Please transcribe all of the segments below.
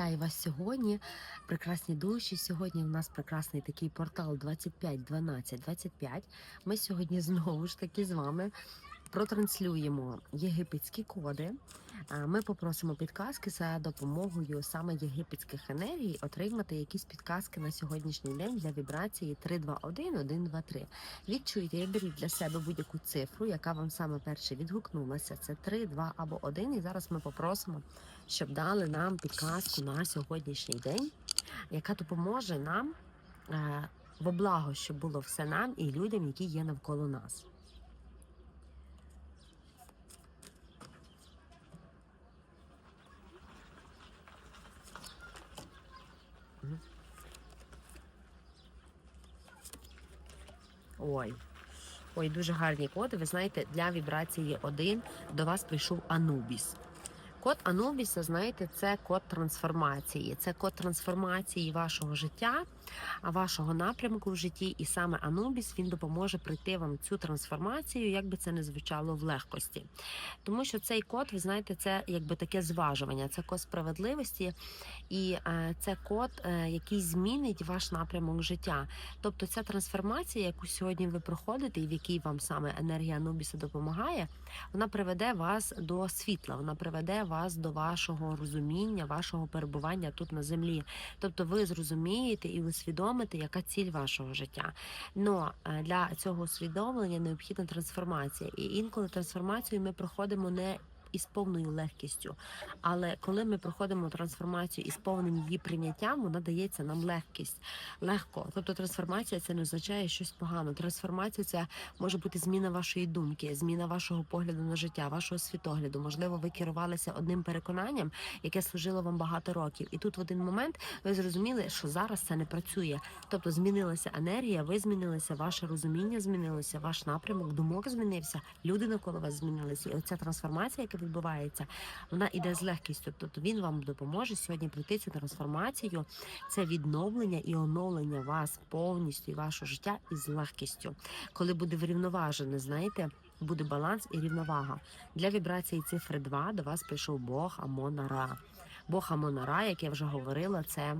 Вітаю вас сьогодні. Прекрасні душі. Сьогодні у нас прекрасний такий портал 25 12 25. Ми сьогодні знову ж таки з вами протранслюємо єгипетські коди. Ми попросимо підказки за допомогою саме єгипетських енергій отримати якісь підказки на сьогоднішній день для вібрації 321 123. Відчуйте, беріть для себе будь-яку цифру, яка вам саме перше відгукнулася. Це 3, 2 або 1. І зараз ми попросимо, щоб дали нам підказку на сьогоднішній день, яка допоможе нам е, во благо, щоб було все нам і людям, які є навколо нас. Ой. Ой, дуже гарні коди. Ви знаєте, для вібрації 1 до вас прийшов Анубіс. Код Анубіса, знаєте, це код трансформації. Це код трансформації вашого життя, вашого напрямку в житті. І саме Анубіс він допоможе пройти вам цю трансформацію, як би це не звучало в легкості. Тому що цей код, ви знаєте, це якби таке зважування, це код справедливості, і е, це код, е, який змінить ваш напрямок життя. Тобто ця трансформація, яку сьогодні ви проходите, і в якій вам саме енергія Анубіса допомагає, вона приведе вас до світла, вона приведе вас до вашого розуміння, вашого перебування тут на землі. Тобто ви зрозумієте і усвідомите, яка ціль вашого життя. Но е, для цього усвідомлення необхідна трансформація. І інколи трансформацію ми проходимо не із повною легкістю. Але коли ми проходимо трансформацію із повним її прийняттям, вона дається нам легкість, легко. Тобто трансформація це не означає щось погано. Трансформація це може бути зміна вашої думки, зміна вашого погляду на життя, вашого світогляду. Можливо, ви керувалися одним переконанням, яке служило вам багато років. І тут в один момент ви зрозуміли, що зараз це не працює. Тобто змінилася енергія, ви змінилися, ваше розуміння змінилося, ваш напрямок, думок змінився, люди навколо вас змінилися. І оця трансформація, яка відбувається, вона іде з легкістю. Тобто він вам допоможе сьогодні пройти цю трансформацію, це відновлення і оновлення вас повністю і вашого життя із легкістю, коли буде врівноважене, знаєте. Буде баланс і рівновага. Для вібрації цифри 2 до вас прийшов Бог Амона-Ра. Бог Амона-Ра, як я вже говорила, це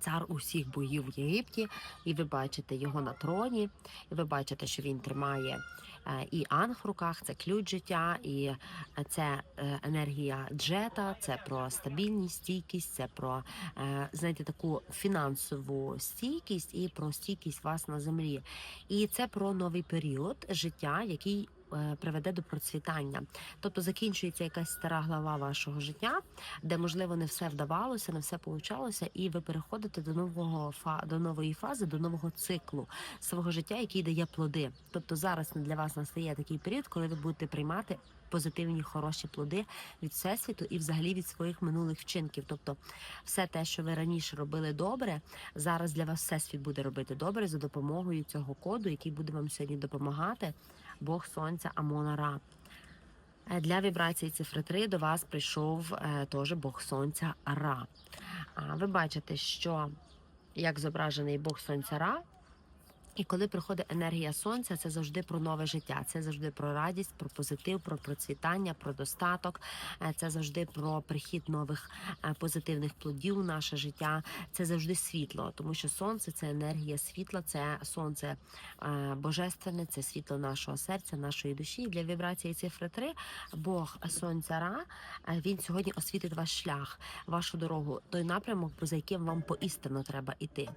цар усіх боїв в Єгипті, і ви бачите його на троні, і ви бачите, що він тримає е, і анг в руках, це ключ життя, і е, це е, енергія джета, це про стабільність, стійкість, це про знаєте, таку фінансову стійкість і про стійкість вас на землі. І це про новий період життя, який приведе до процвітання. Тобто закінчується якась стара глава вашого життя, де можливо не все вдавалося, не все получалося, і ви переходите до нового фа до нової фази, до нового циклу свого життя, який дає плоди. Тобто зараз для вас настає такий період, коли ви будете приймати. Позитивні хороші плоди від всесвіту і взагалі від своїх минулих вчинків. Тобто, все те, що ви раніше робили добре, зараз для вас всесвіт буде робити добре за допомогою цього коду, який буде вам сьогодні допомагати. Бог Сонця Амона Ра. Е, Для вібрації цифри 3 до вас прийшов е, теж Бог Сонця Ра. Ви бачите, що як зображений Бог Сонця Ра. І коли приходить енергія сонця, це завжди про нове життя, це завжди про радість, про позитив, про процвітання, про достаток. Е, Це завжди про прихід нових е, позитивних плодів у наше життя. Це завжди світло, тому що сонце це енергія світла, це сонце е, божественне, це світло нашого серця, нашої душі. І Для вібрації цифри 3 Бог сонця Ра він сьогодні освітить ваш шлях, вашу дорогу, той напрямок, за яким вам поістину треба іти.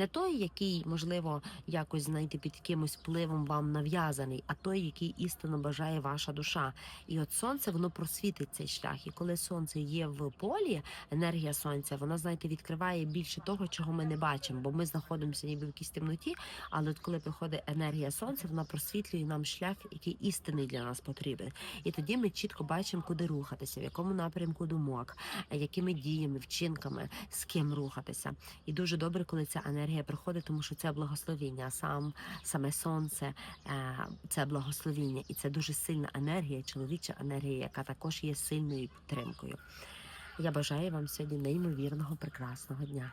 Не той, який можливо якось знаєте, під якимось впливом вам нав'язаний, а той, який істинно бажає ваша душа. І от сонце воно просвітить цей шлях. І коли сонце є в полі, енергія сонця, вона знаєте, відкриває більше того, чого ми не бачимо, бо ми знаходимося ніби в якійсь темноті. Але от коли приходить енергія сонця, вона просвітлює нам шлях, який істинний для нас потрібен. І тоді ми чітко бачимо, куди рухатися, в якому напрямку думок, якими діями, вчинками, з ким рухатися. І дуже добре, коли ця енергія приходить, тому що це благословіння. Сам саме сонце е, це благословіння, і це дуже сильна енергія, чоловіча енергія, яка також є сильною підтримкою. Я бажаю вам сьогодні неймовірного прекрасного дня.